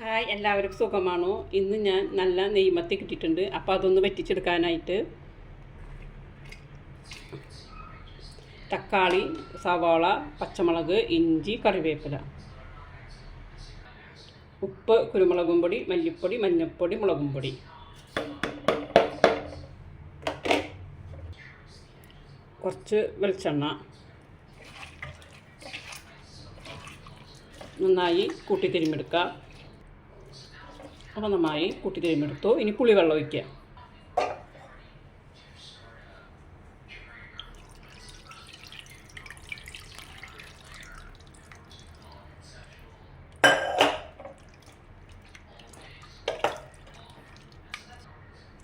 Hi എല്ലാവർക്കും സുഖമാണോ? ഇന്ന് ഞാൻ നല്ല നെയ്മത്തി കിട്ടിയിട്ടുണ്ട്. അപ്പോൾ അതൊന്ന് വെറ്റിച്ചെടുക്കാനായിട്ട് തക്കാളി സവാള പച്ചമുളക് ഇഞ്ചി കറിവേപ്പില. ഉപ്പ് കുരുമുളകും പൊടി മല്ലിപ്പൊടി മഞ്ഞൾപ്പൊടി മുളകും പൊടി. കുറച്ച് വെളിച്ചെണ്ണ നന്നായി കൂട്ടി തിരുമ്മെടുക്കുക അപ്പോൾ നന്നായി കൂട്ടി തിരുമ്മെടുത്തു ഇനി പുളിവെള്ളം ഒഴിക്കുക.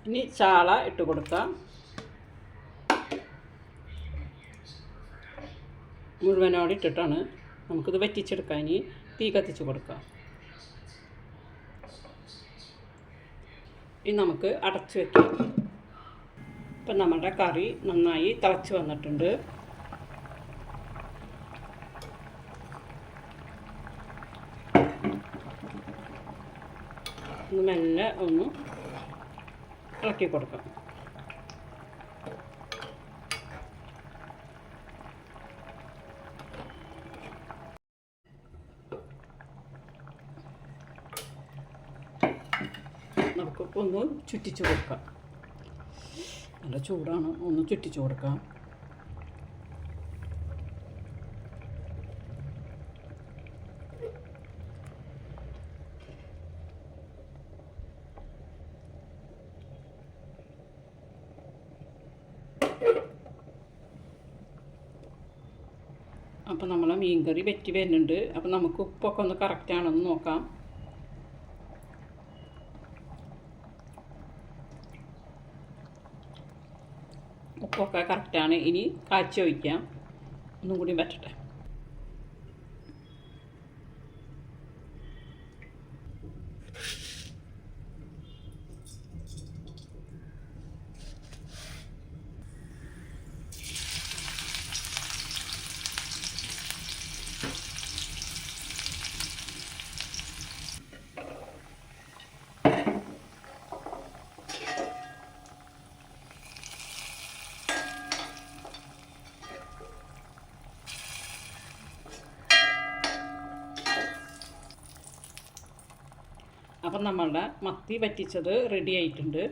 ഇനി ചാള ഇട്ട് കൊടുക്കാം മുഴുവനോടെ ഇട്ടിട്ടാണ് നമുക്കിത് വറ്റിച്ചെടുക്കാൻ ഇനി തീ കത്തിച്ച് കൊടുക്കാം ഇനി നമുക്ക് അടച്ച് വെക്കാം. ഇപ്പം നമ്മുടെ കറി നന്നായി തിളച്ച് വന്നിട്ടുണ്ട്. ഒന്ന് മെല്ലെ ഒന്ന് ഇളക്കി കൊടുക്കാം. നമുക്ക് ഒന്ന് ചുറ്റിച്ച് കൊടുക്കാം. നല്ല ചൂടാണ്. ഒന്ന് ചുറ്റിച്ച് കൊടുക്കാം. അപ്പോൾ നമ്മളെ മീൻ കറി വെറ്റി വരുന്നുണ്ട്. അപ്പോൾ നമുക്ക് ഉപ്പൊക്കെ ഒന്ന് കറക്റ്റ് ആണെന്ന് നോക്കാം. ഉപ്പൊക്കെ കറക്റ്റാണ് ഇനി കാച്ചി ഒഴിക്കാം. ഒന്നും കൂടി പറ്റട്ടെ. അപ്പം നമ്മളുടെ മത്തി പറ്റിച്ചത് റെഡി ആയിട്ടുണ്ട്.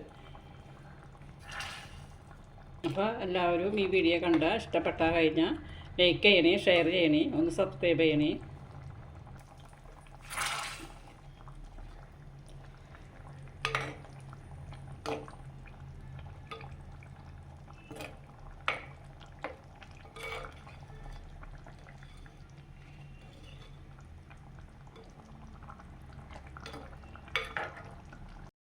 അപ്പോൾ എല്ലാവരും ഈ വീഡിയോ കണ്ട ഇഷ്ടപ്പെട്ടാൽ കഴിഞ്ഞാൽ ലൈക്ക് ചെയ്യണേ ഷെയർ ചെയ്യണേ ഒന്ന് സബ്സ്ക്രൈബ് ചെയ്യണേ.